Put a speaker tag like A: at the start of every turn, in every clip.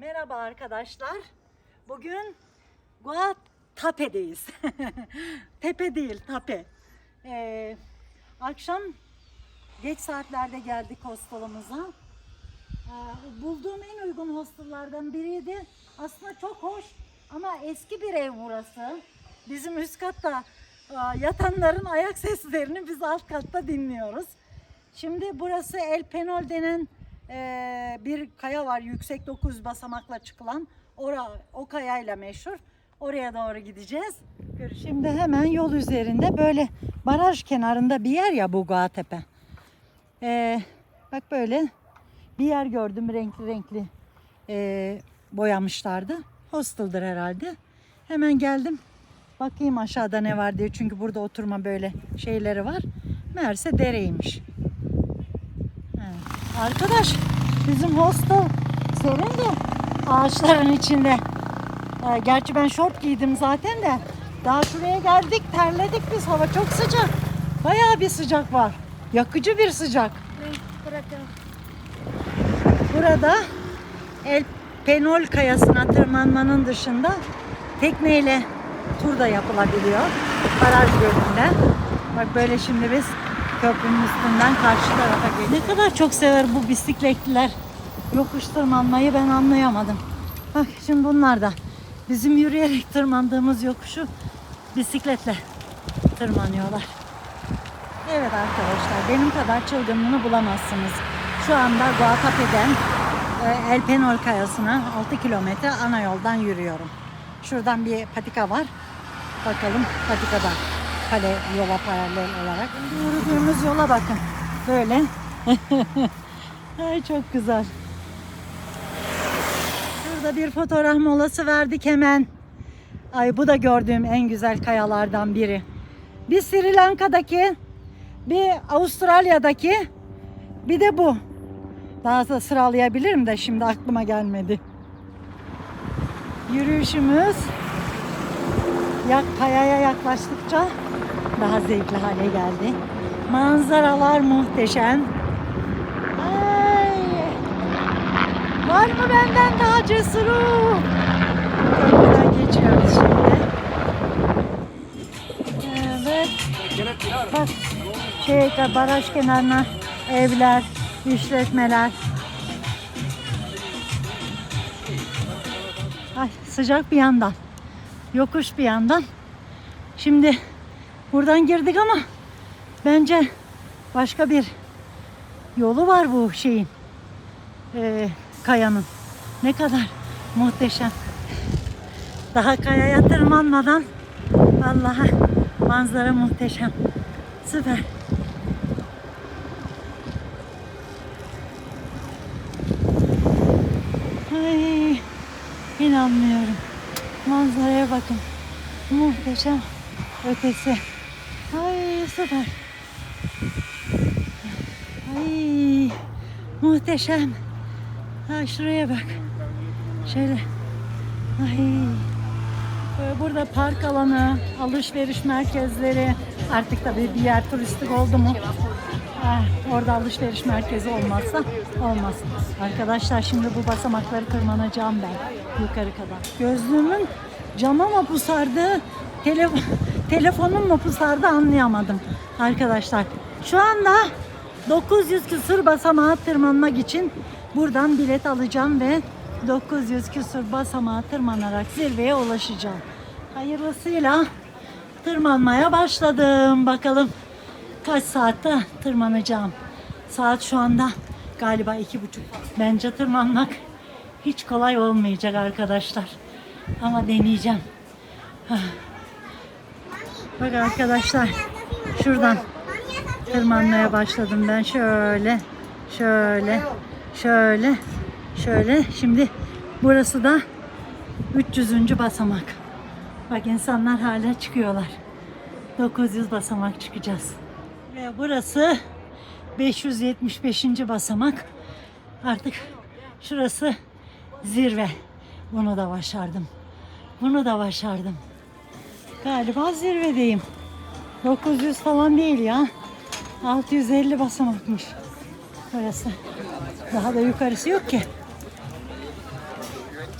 A: Merhaba arkadaşlar. Bugün Guatape'deyiz. Tepe değil, Tape. Ee, akşam geç saatlerde geldik hostelımıza. Ee, bulduğum en uygun hostellardan biriydi. Aslında çok hoş ama eski bir ev burası. Bizim üst katta e, yatanların ayak seslerini biz alt katta dinliyoruz. Şimdi burası El Penol denen e, bir kaya var. Yüksek 900 basamakla çıkılan. Ora, o kayayla meşhur. Oraya doğru gideceğiz. Şimdi hemen yol üzerinde böyle baraj kenarında bir yer ya bu Tepe. Ee, bak böyle bir yer gördüm renkli renkli ee, boyamışlardı. Hostel'dır herhalde. Hemen geldim. Bakayım aşağıda ne var diye. Çünkü burada oturma böyle şeyleri var. Meğerse dereymiş. Arkadaş bizim hostel serin de ağaçların içinde. Ee, gerçi ben şort giydim zaten de. Daha şuraya geldik terledik biz. Hava çok sıcak. Bayağı bir sıcak var. Yakıcı bir sıcak. Burada El Penol kayasına tırmanmanın dışında tekneyle tur da yapılabiliyor. Baraj gölünde. Bak böyle şimdi biz köprünün üstünden karşı tarafa geliyoruz. Ne kadar çok sever bu bisikletliler yokuş tırmanmayı ben anlayamadım. Bak şimdi bunlar da bizim yürüyerek tırmandığımız yokuşu bisikletle tırmanıyorlar. Evet arkadaşlar benim kadar çılgınlığını bulamazsınız. Şu anda Guatape'den e, El Penol kayasına 6 kilometre ana yoldan yürüyorum. Şuradan bir patika var. Bakalım patikada kale yola paralel olarak. Yürüdüğümüz yola bakın. Böyle. Ay çok güzel. Şurada bir fotoğraf molası verdik hemen. Ay bu da gördüğüm en güzel kayalardan biri. Bir Sri Lanka'daki, bir Avustralya'daki, bir de bu. Daha da sıralayabilirim de şimdi aklıma gelmedi. Yürüyüşümüz yak, kayaya yaklaştıkça daha zevkli hale geldi. Manzaralar muhteşem. Ay. Var mı benden daha cesuru? Köprüden geçiyoruz şimdi. Evet. Bak şey baraj kenarına evler, işletmeler. Ay sıcak bir yandan. Yokuş bir yandan. Şimdi buradan girdik ama bence başka bir yolu var bu şeyin. Ee, kayanın. Ne kadar muhteşem. Daha kayaya tırmanmadan vallahi manzara muhteşem. Süper. Ay, inanmıyorum. Manzaraya bakın. Muhteşem ötesi. Süper. Ay muhteşem. Ha şuraya bak. Şöyle. Ay. Böyle Burada park alanı, alışveriş merkezleri. Artık tabii bir yer turistik oldu mu? Ha, orada alışveriş merkezi olmazsa olmaz. Arkadaşlar şimdi bu basamakları tırmanacağım ben yukarı kadar. Gözlüğümün cama mı pusardı, telefon, telefonum mu pusardı anlayamadım arkadaşlar. Şu anda 900 küsur basamağa tırmanmak için buradan bilet alacağım ve 900 küsur basamağa tırmanarak zirveye ulaşacağım. Hayırlısıyla tırmanmaya başladım. Bakalım kaç saatte tırmanacağım. Saat şu anda galiba iki buçuk. Bence tırmanmak hiç kolay olmayacak arkadaşlar. Ama deneyeceğim. Bak arkadaşlar şuradan tırmanmaya başladım ben. Şöyle şöyle şöyle şöyle. Şimdi burası da 300. basamak. Bak insanlar hala çıkıyorlar. 900 basamak çıkacağız. Ve burası 575. basamak. Artık şurası zirve. Bunu da başardım. Bunu da başardım galiba zirvedeyim 900 falan değil ya 650 basamakmış. Burası. Daha da yukarısı yok ki.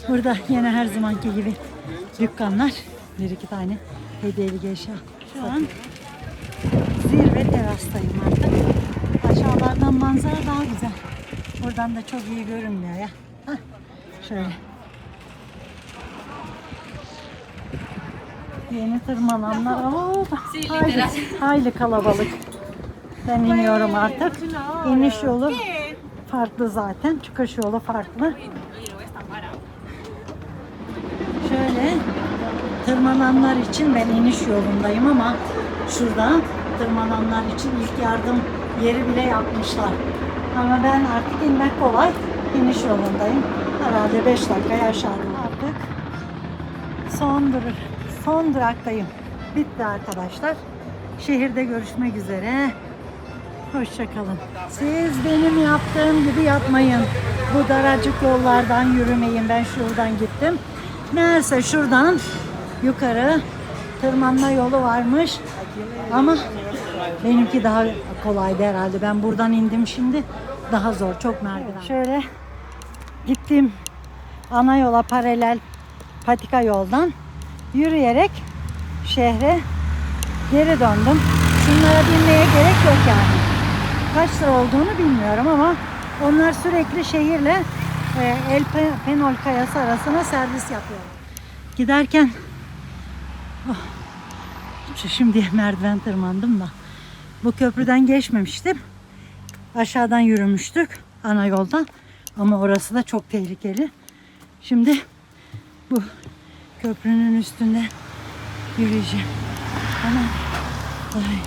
A: Burada yine her zamanki gibi dükkanlar. Bir iki tane hediyelik eşya. Şu an zirve terastayım artık. Aşağılardan manzara daha güzel. Buradan da çok iyi görünmüyor ya. Hah, şöyle. Yeni tırmananlar. Oo, hayli, hayli kalabalık. Ben iniyorum artık. İniş yolu farklı zaten. Çıkış yolu farklı. Şöyle tırmananlar için ben iniş yolundayım ama şurada tırmananlar için ilk yardım yeri bile yapmışlar. Ama ben artık inmek kolay. İniş yolundayım. Herhalde 5 dakika aşağıda artık. Son dur son duraktayım. Bitti arkadaşlar. Şehirde görüşmek üzere. Hoşçakalın. Siz benim yaptığım gibi yapmayın. Bu daracık yollardan yürümeyin. Ben şuradan gittim. Meğerse şuradan yukarı tırmanma yolu varmış. Ama benimki daha kolaydı herhalde. Ben buradan indim şimdi. Daha zor. Çok merdiven. Şöyle gittim ana yola paralel patika yoldan yürüyerek şehre geri döndüm. Şunlara binmeye gerek yok yani. Kaç lira olduğunu bilmiyorum ama onlar sürekli şehirle e, El Pe- Penol Kayası arasına servis yapıyor. Giderken oh, şimdi merdiven tırmandım da bu köprüden geçmemiştim. Aşağıdan yürümüştük ana yoldan ama orası da çok tehlikeli. Şimdi bu köprünün üstünde yürüyeceğim. Ama ay,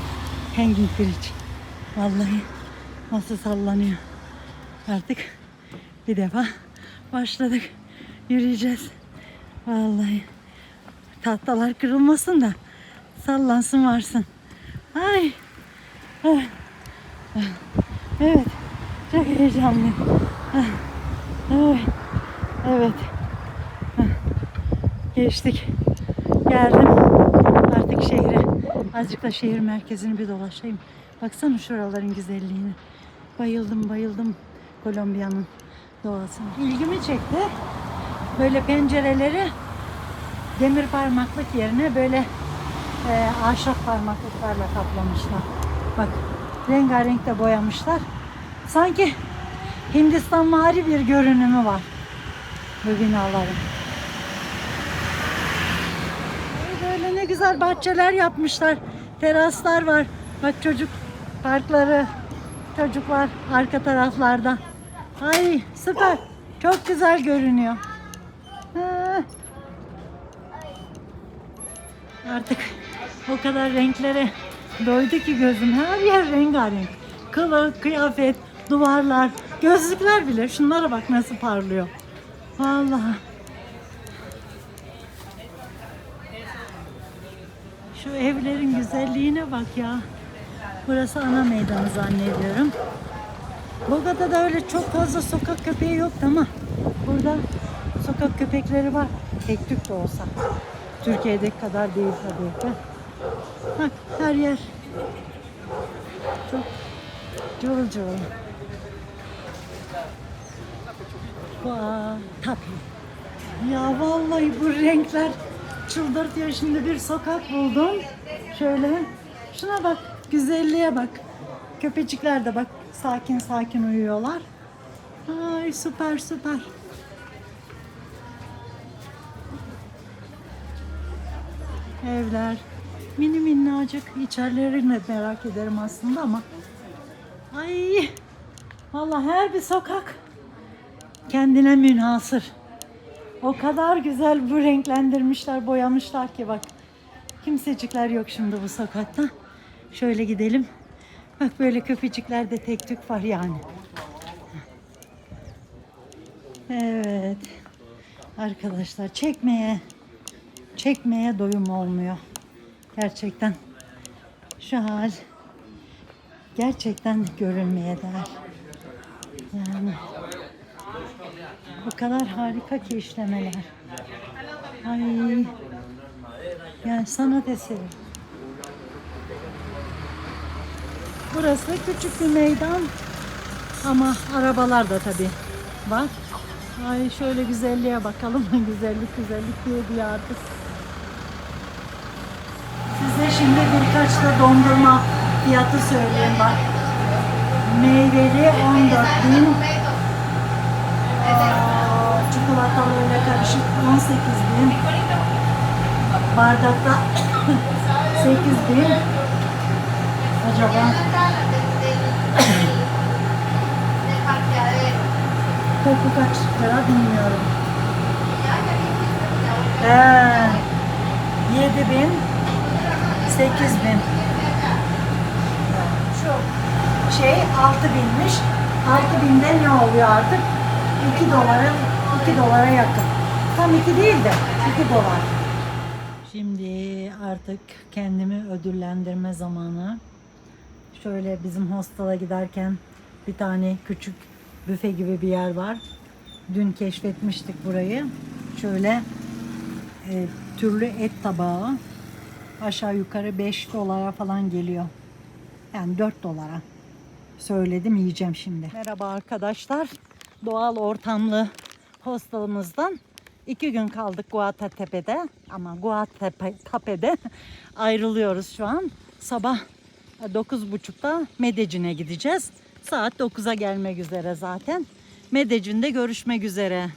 A: hanging bridge. Vallahi nasıl sallanıyor. Artık bir defa başladık. Yürüyeceğiz. Vallahi tahtalar kırılmasın da sallansın varsın. Ay. Evet. Çok heyecanlıyım. Ay. Evet. Geçtik. Geldim. Artık şehre. Azıcık da şehir merkezini bir dolaşayım. Baksana şuraların güzelliğine. Bayıldım bayıldım Kolombiya'nın doğasına. İlgimi çekti. Böyle pencereleri demir parmaklık yerine böyle e, ahşap parmaklıklarla kaplamışlar. Bak rengarenk de boyamışlar. Sanki Hindistan vari bir görünümü var bu binaların. Böyle ne güzel bahçeler yapmışlar. Teraslar var. Bak çocuk parkları, çocuk var arka taraflarda. Ay süper. Çok güzel görünüyor. Ha. Artık o kadar renklere doydu ki gözüm. Her yer rengarenk. Kılık, kıyafet, duvarlar, gözlükler bile. Şunlara bak nasıl parlıyor. Vallahi. Şu evlerin güzelliğine bak ya. Burası ana meydanı zannediyorum. Bogota'da öyle çok fazla sokak köpeği yoktu ama burada sokak köpekleri var. Tek tük de olsa. Türkiye'deki kadar değil tabii ki. Bak her yer çok cıvıl cıvıl. Vay tabii. Ya vallahi bu renkler çıldırtıyor. Şimdi bir sokak buldum. Şöyle. Şuna bak. Güzelliğe bak. Köpecikler de bak sakin sakin uyuyorlar. Ay süper süper. Evler. Mini minnacık. İçerilerini merak ederim aslında ama. Ay. Vallahi her bir sokak kendine münhasır. O kadar güzel bu renklendirmişler, boyamışlar ki bak. Kimsecikler yok şimdi bu sokakta. Şöyle gidelim. Bak böyle köpecikler de tek tük var yani. Evet. Arkadaşlar çekmeye çekmeye doyum olmuyor. Gerçekten şu hal gerçekten görülmeye değer. Yani o kadar harika ki işlemeler. Ay. Yani sanat eseri. Burası küçük bir meydan ama arabalar da tabii var. Ay şöyle güzelliğe bakalım. Güzellik güzellik diye diye artık. Size şimdi birkaç da dondurma fiyatı söyleyeyim bak. Meyveli 14 bin. Aa, Çikolatalıyla karışık 18 bin. Bardakta 8 bin. Acaba koku kaç lira bilmiyorum. Ee, 7 bin, 8 bin. Şu şey 6 binmiş. 6 binde ne oluyor artık? 2 dolara, 2 dolara yakın. Tam 2 değil de 2 dolar. Şimdi artık kendimi ödüllendirme zamanı. Şöyle bizim hostela giderken bir tane küçük büfe gibi bir yer var. Dün keşfetmiştik burayı. Şöyle e, türlü et tabağı aşağı yukarı 5 dolara falan geliyor. Yani 4 dolara. Söyledim yiyeceğim şimdi. Merhaba arkadaşlar. Doğal ortamlı hostelımızdan iki gün kaldık Guatatepe'de ama Guatatepe'de ayrılıyoruz şu an. Sabah 9.30'da Medecin'e gideceğiz. Saat 9'a gelmek üzere zaten. Medecin'de görüşmek üzere.